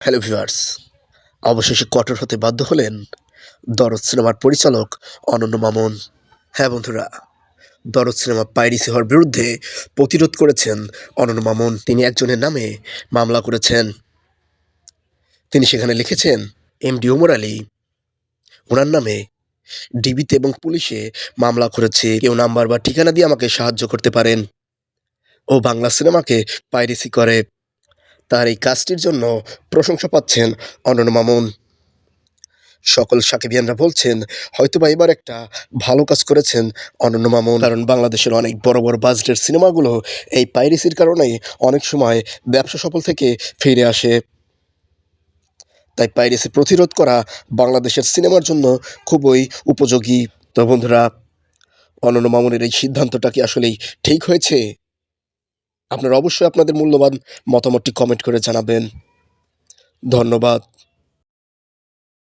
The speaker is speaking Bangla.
হ্যালো ভিউয়ার্স, অবশেষে কঠোর হতে বাধ্য হলেন দরদ সিনেমার পরিচালক অনন্য মামুন। হ্যাঁ বন্ধুরা, দরদ সিনেমা পাইরিসি হওয়ার বিরুদ্ধে প্রতিরোধ করেছেন অনন্য মামুন। তিনি একজনের নামে মামলা করেছেন। তিনি সেখানে লিখেছেন, এমডি ওমর আলী ওনার নামে ডিবিতে এবং পুলিশে মামলা করেছে। কেউ নাম্বার বা ঠিকানা দিয়ে আমাকে সাহায্য করতে পারেন। ও বাংলা সিনেমাকে পাইরেসি করে। তার এই কাজটির জন্য প্রশংসা পাচ্ছেন অনন্য মামুন। সকল সাকিবিয়ানরা বলছেন, হয়তোবা এবার একটা ভালো কাজ করেছেন অনন্য মামুন। কারণ বাংলাদেশের অনেক বড় বড় বাজেটের সিনেমাগুলো এই পাইরেসির কারণেই অনেক সময় ব্যবসা সফল থেকে ফিরে আসে। তাই পাইরেসি প্রতিরোধ করা বাংলাদেশের সিনেমার জন্য খুবই উপযোগী। তো বন্ধুরা, অনন্য মামুনের এই সিদ্ধান্তটা কি আসলেই ঠিক হয়েছে? আপনারা অবশ্যই আপনাদের মূল্যবান মতামতটি কমেন্ট করে জানাবেন। ধন্যবাদ।